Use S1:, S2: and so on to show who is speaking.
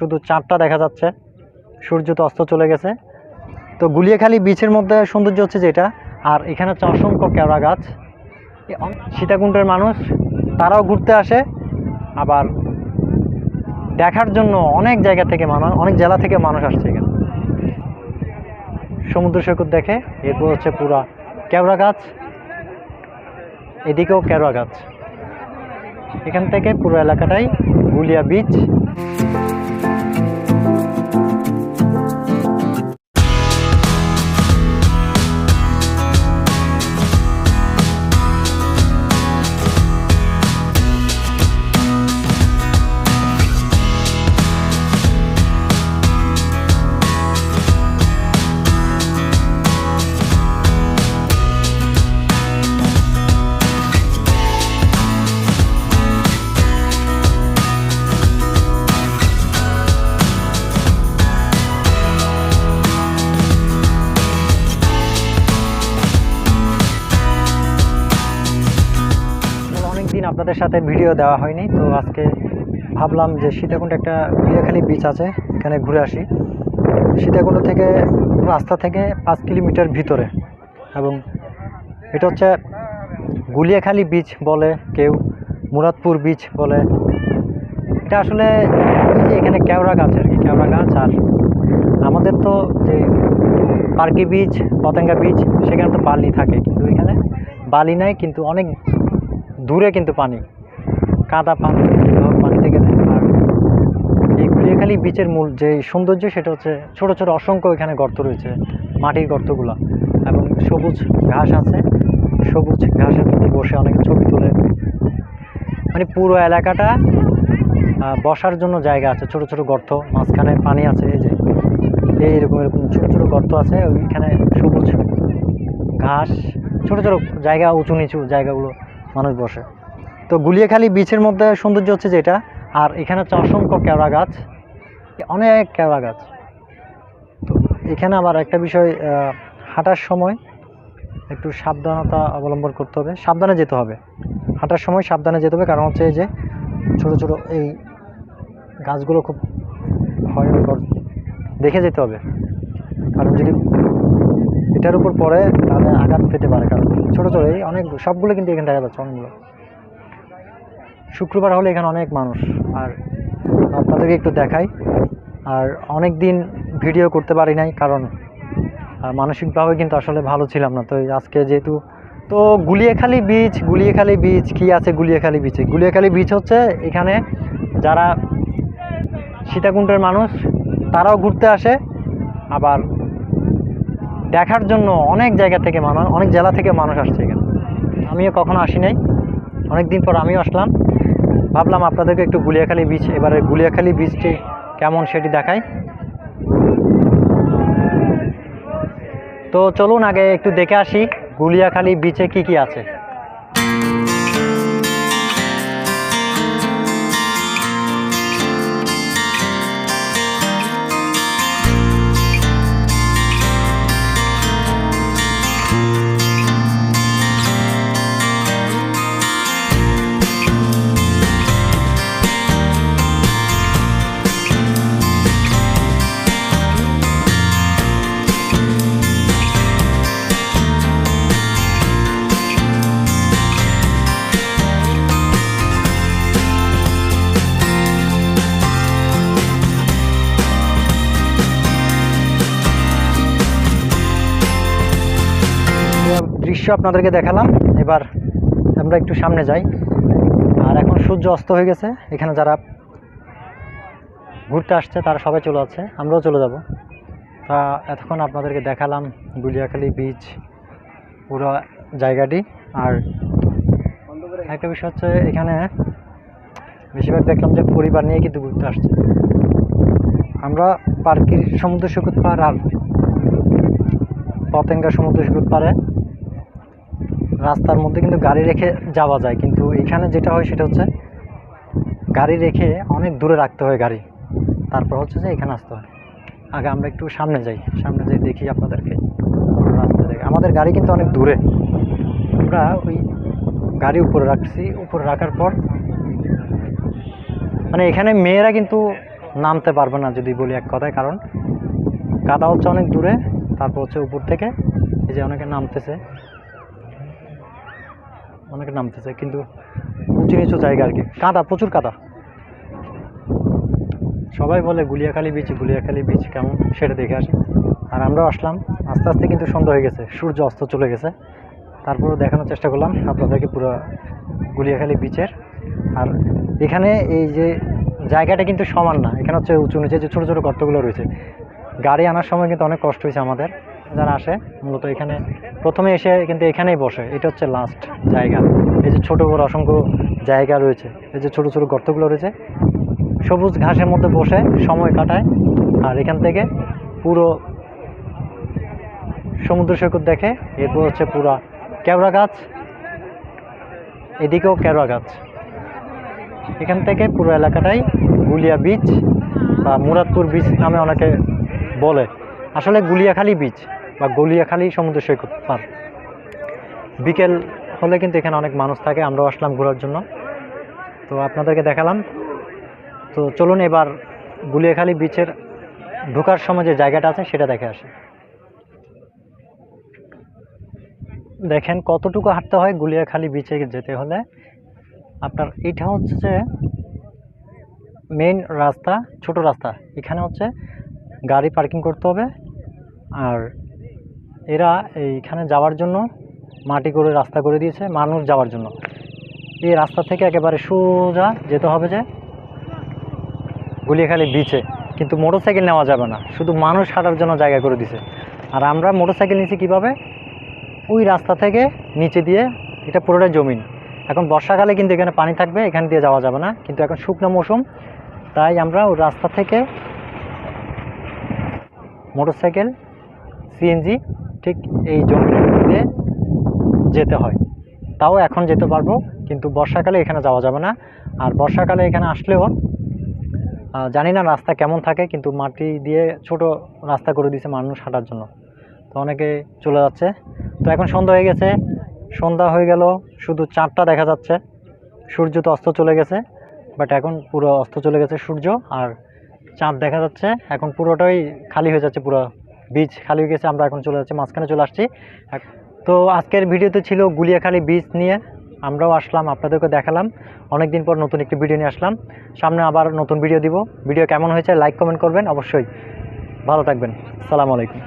S1: শুধু চাঁদটা দেখা যাচ্ছে। সূর্য তো অস্ত চলে গেছে। তো গুলিয়াখালি বিচের মধ্যে সৌন্দর্য হচ্ছে যেটা, আর এখানে হচ্ছে অসংখ্য কেওড়া গাছ। সীতাকুণ্ডের মানুষ, তারাও ঘুরতে আসে। আবার দেখার জন্য অনেক জায়গা থেকে মানুষ অনেক জেলা থেকে মানুষ আসছে এখানে। সমুদ্র সৈকত দেখে, এরপর হচ্ছে পুরা কেওড়া গাছ। এদিকেও কেওড়া গাছ। এখান থেকে পুরো এলাকাটাই গুলিয়া বিচ আপনাদের সাথে ভিডিও দেওয়া হয়নি, তো আজকে ভাবলাম যে সীতাকুণ্ড একটা গুলিয়াখালী বিচ আছে, এখানে ঘুরে আসি। সীতাকুণ্ড থেকে রাস্তা থেকে পাঁচ কিলোমিটার ভিতরে, এবং এটা হচ্ছে গুলিয়াখালী বিচ বলে কেউ, মুরাদপুর বিচ বলে। এটা আসলে এখানে কেওড়া গাছ আর কি, কেওড়া গাছ, আর আমাদের তো যে পার্কি বিচ পতেঙ্গা বিচ সেখানে তো বালি থাকে, কিন্তু এখানে বালি নাই, কিন্তু অনেক দূরে কিন্তু পানি। কাদা পানি পানি থেকে আর এই বিচের মূল যে সৌন্দর্য, সেটা হচ্ছে ছোট ছোট অসংখ্য এখানে গর্ত রয়েছে, মাটির গর্তগুলো। এবং সবুজ ঘাস আছে। সবুজ ঘাসের মধ্যে বসে অনেকে ছবি তোলে। মানে পুরো এলাকাটা বসার জন্য জায়গা আছে। ছোট ছোট গর্ত, মাঝখানে পানি আছে, এই যে। এইরকম এরকম ছোট ছোট গর্ত আছে। ওইখানে সবুজ ঘাস, ছোট ছোট জায়গা, উঁচু, নিচু জায়গাগুলো। মানুষ বসে। তো গুলিয়াখালী বিচের মধ্যে সৌন্দর্য হচ্ছে যেটা আর এখানে হচ্ছে অসংখ্য কেওড়া গাছ, অনেক কেওড়া গাছ। তো এখানে আবার একটা বিষয় হাঁটার সময় একটু সাবধানতা অবলম্বন করতে হবে, সাবধানে যেতে হবে। হাঁটার সময় সাবধানে যেতে হবে, কারণ হচ্ছে যে ছোট ছোট এই গাছগুলো খুব ভয়ঙ্কর। দেখে যেতে হবে। কারণ যদি এটার উপর পড়ে তাহলে আঘাত পেতে পারে, কারণ ছোটো ছোটো এই অনেক সবগুলো কিন্তু এখানে দেখা যাচ্ছে, অনেকগুলো। শুক্রবার হলে এখানে অনেক মানুষ। আর আপনাদেরকে একটু দেখাই, আর অনেক দিন ভিডিও করতে পারি নাই, কারণ মানসিকভাবে কিন্তু আসলে ভালো ছিলাম না। তো আজকে যেহেতু, তো গুলিয়াখালী বিচ গুলিয়াখালী বিচ কি আছে গুলিয়াখালী বিচে গুলিয়াখালী বিচ হচ্ছে এখানে যারা সীতাকুণ্ডের মানুষ, তারাও ঘুরতে আসে, আবার দেখার জন্য অনেক জায়গা থেকে মানুষ, অনেক জেলা থেকে মানুষ আসছে এখানে। আমিও কখনো আসি নাই। অনেক দিন পর আমিও আসলাম। ভাবলাম আপনাদেরকে একটু গুলিয়াখালী বিচ এবারে গুলিয়াখালী বিচটি কেমন সেটি দেখাই। তো চলুন আগে একটু দেখে আসি গুলিয়াখালী বিচে কি কি আছে। দৃশ্য আপনাদেরকে দেখালাম। এবার আমরা একটু সামনে যাই। আর এখন সূর্য অস্ত হয়ে গেছে। এখানে যারা ঘুরতে আসছে, তারা সবাই চলে যাচ্ছে। আমরাও চলে যাব। তা এতক্ষণ আপনাদেরকে দেখালাম গুলিয়াখালী বিচ পুরো জায়গাটি। আর একটা বিষয় হচ্ছে, এখানে বেশিরভাগ দেখলাম যে পরিবার নিয়ে কিন্তু ঘুরতে আসছে। আমরা পার্কের সমুদ্র সৈকত পার আর পতেঙ্গা সমুদ্র সৈকত পারে। রাস্তার মধ্যে কিন্তু গাড়ি রেখে যাওয়া যায়। কিন্তু এখানে যেটা হয় সেটা হচ্ছে গাড়ি রেখে অনেক দূরে রাখতে হয় গাড়ি। তারপর হচ্ছে যে এখানে আসতে হয়। আগে আমরা একটু সামনে যাই। সামনে যাই দেখি আপনাদেরকে রাস্তা দেখে। আমাদের গাড়ি কিন্তু অনেক দূরে। আমরা ওই গাড়ি উপরে রাখছি। উপরে রাখার পর মানে এখানে মেয়েরা কিন্তু নামতে পারবে না যদি বলি এক কথায়। কারণ কাদা হচ্ছে অনেক দূরে। তারপর হচ্ছে উপর থেকে এই যে অনেকে নামতেছে। অনেকে নামতেছে, কিন্তু উঁচু নিচু জায়গা আর কি। কাদা, প্রচুর কাদা। সবাই বলে গুলিয়াখালী বিচ গুলিয়াখালী বিচ কেমন, সেটা দেখে আসি। আর আমরাও আসলাম। আস্তে আস্তে কিন্তু সন্ধ্যা হয়ে গেছে, সূর্য অস্ত চলে গেছে। তারপরে দেখানোর চেষ্টা করলাম আপনাদেরকে পুরো গুলিয়াখালী বিচের আর এখানে এই যে জায়গাটা কিন্তু সমান না, এখানে হচ্ছে উঁচু নিচে যে ছোটো ছোটো গর্তগুলো রয়েছে। গাড়ি আনার সময় কিন্তু অনেক কষ্ট হয়েছে আমাদের। যারা আসে, মূলত এখানে প্রথমে এসে কিন্তু এখানেই বসে। এটা হচ্ছে লাস্ট জায়গা। এই যে ছোটো বড় অসংখ্য জায়গা রয়েছে। এই যে ছোটো ছোটো গর্তগুলো রয়েছে। সবুজ ঘাসের মধ্যে বসে সময় কাটায়। আর এখান থেকে পুরো সমুদ্র সৈকত দেখে, এরপর হচ্ছে পুরা কেওড়া গাছ। এদিকেও কেওড়া গাছ। এখান থেকে পুরো এলাকাটাই গুলিয়া বিচ বা মুরাদপুর বিচ নামে অনেকে বলে। আসলে গুলিয়াখালী বিচ বা গলিয়াখালী সমুদ্র সৈকত পার বিকেল হলে কিন্তু এখানে অনেক মানুষ থাকে, আমরাও আসলাম ঘোরার জন্য। তো আপনাদেরকে দেখালাম। তো চলুন এবার গুলিয়াখালী বিচের ঢোকার সময় যে জায়গাটা আছে সেটা দেখে আসি। দেখেন কতটুকু হাঁটতে হয় গুলিয়াখালী বিচে যেতে হলে। আপনার এটা হচ্ছে যে মেইন রাস্তা, ছোট রাস্তা। এখানে হচ্ছে গাড়ি পার্কিং করতে হবে। আর এরা এইখানে যাওয়ার জন্য মাটি করে রাস্তা করে দিয়েছে, মানুষ যাওয়ার জন্য। এই রাস্তা থেকে একেবারে সোজা যেতে হবে যে গুলিয়াখালী বিচে কিন্তু মোটরসাইকেল নেওয়া যাবে না, শুধু মানুষ হাঁটার জন্য জায়গা করে দিছে। আর আমরা মোটরসাইকেল নিয়েছি কীভাবে? ওই রাস্তা থেকে নিচে দিয়ে, এটা পুরোটাই জমিন এখন বর্ষাকালে কিন্তু এখানে পানি থাকবে, এখান দিয়ে যাওয়া যাবে না। কিন্তু এখন শুকনো মৌসুম, তাই আমরা ওই রাস্তা থেকে মোটরসাইকেল সিএনজি ঠিক এই দিয়ে যেতে হয়। তাও এখন যেতে পারব, কিন্তু বর্ষাকালে এখানে যাওয়া যাবে না। আর বর্ষাকালে এখানে আসলেও জানি না রাস্তা কেমন থাকে, কিন্তু মাটি দিয়ে ছোট রাস্তা করে দিয়েছে মানুষ হাঁটার জন্য। তো অনেকে চলে যাচ্ছে। তো এখন সন্ধ্যা হয়ে গেছে। সন্ধ্যা হয়ে গেল, শুধু চাঁদটা দেখা যাচ্ছে। সূর্য তো অস্ত চলে গেছে বাট এখন পুরো অস্ত চলে গেছে সূর্য, আর চাঁদ দেখা যাচ্ছে। এখন পুরোটাই খালি হয়ে যাচ্ছে পুরো বীজ খালি হয়ে গেছে, আমরা এখন চলে যাচ্ছি, মাঝখানে চলে আসছি। তো আজকের ভিডিও তো ছিল গুলিয়াখালি বীজ নিয়ে, আমরাও আসলাম আপনাদেরকে দেখালাম অনেক দিন পর নতুন একটি ভিডিও নিয়ে আসলাম। সামনে আবার নতুন ভিডিও দিব। ভিডিও কেমন হয়েছে, লাইক, কমেন্ট করবেন, অবশ্যই। ভালো থাকবেন, সালাম আলাইকুম।